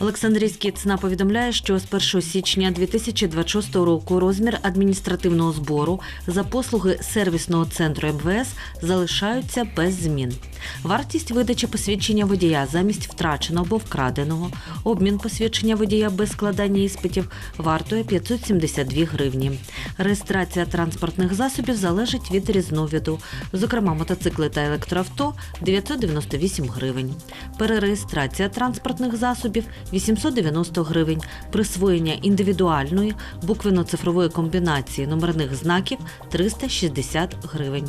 Олександрійський ЦНА повідомляє, що з 1 січня 2026 року розмір адміністративного збору за послуги сервісного центру МВС залишаються без змін. Вартість видачі посвідчення водія замість втраченого або вкраденого, обмін посвідчення водія без складання іспитів вартує 572 гривні. Реєстрація транспортних засобів залежить від різновиду, зокрема мотоцикли та електроавто 998 гривень. Перереєстрація транспортних засобів 890 гривень. Присвоєння індивідуальної буквенно-цифрової комбінації номерних знаків 360 гривень.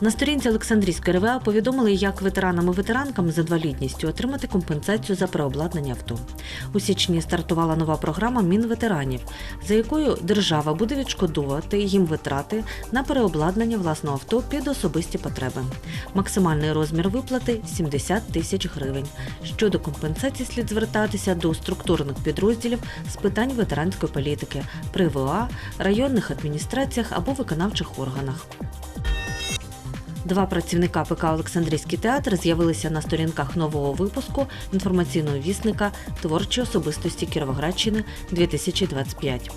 На сторінці Олександрійської РВА повідомили, як ветеранам і ветеранкам з інвалідністю отримати компенсацію за переобладнання авто. У січні стартувала нова програма Мінветеранів, за якою держава буде відшкодовувати їм витрати на переобладнання власного авто під особисті потреби. Максимальний розмір виплати 70 тисяч гривень. Щодо компенсації слід звертатися до структурних підрозділів з питань ветеранської політики при ВОА, районних адміністраціях або виконавчих органах. Два працівника ПК Олександрійський театр з'явилися на сторінках нового випуску інформаційного вісника творчі особистості Кіровоградщини 2025.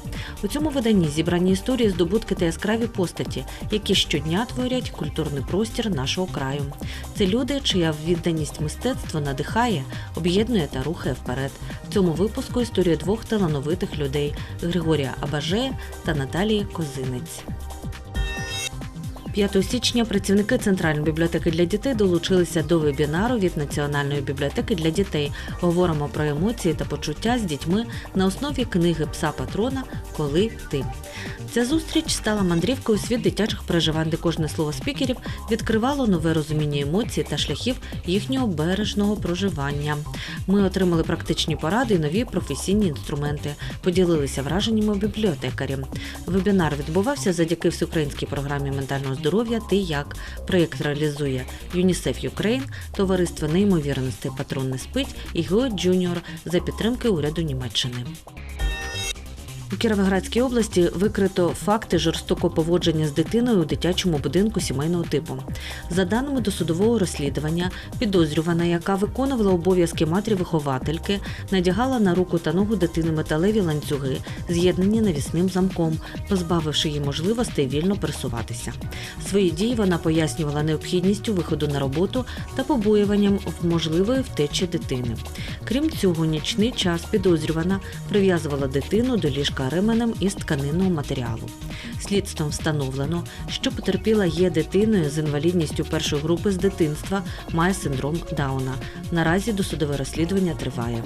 У цьому виданні зібрані історії, здобутки та яскраві постаті, які щодня творять культурний простір нашого краю. Це люди, чия відданість мистецтву надихає, об'єднує та рухає вперед. В цьому випуску історія двох талановитих людей Григорія Абажея та Наталії Козинець. 5 січня працівники Центральної бібліотеки для дітей долучилися до вебінару від Національної бібліотеки для дітей. Говоримо про емоції та почуття з дітьми на основі книги пса патрона Коли ти. Ця зустріч стала мандрівкою світ дитячих переживань, де кожне слово спікерів відкривало нове розуміння емоцій та шляхів їхнього бережного проживання. Ми отримали практичні поради і нові професійні інструменти, поділилися враженнями бібліотекарі. Вебінар відбувався завдяки всеукраїнській програмі ментального здоров'я Ти як проєкт реалізує ЮНІСЕФ Юкрейн, товариство неймовірностей Патрон не спить і Гео Джуніор за підтримки уряду Німеччини. У Кіровоградській області викрито факти жорстокого поводження з дитиною у дитячому будинку сімейного типу. За даними досудового розслідування, підозрювана, яка виконувала обов'язки матері-виховательки, надягала на руку та ногу дитини металеві ланцюги, з'єднані навісним замком, позбавивши її можливостей вільно пересуватися. Свої дії вона пояснювала необхідністю виходу на роботу та побоюванням в можливої втечі дитини. Крім цього, нічний час підозрювана прив'язувала дитину до ліжка ременем із тканинного матеріалу. Слідством встановлено, що потерпіла є дитиною з інвалідністю першої групи з дитинства, має синдром Дауна. Наразі досудове розслідування триває.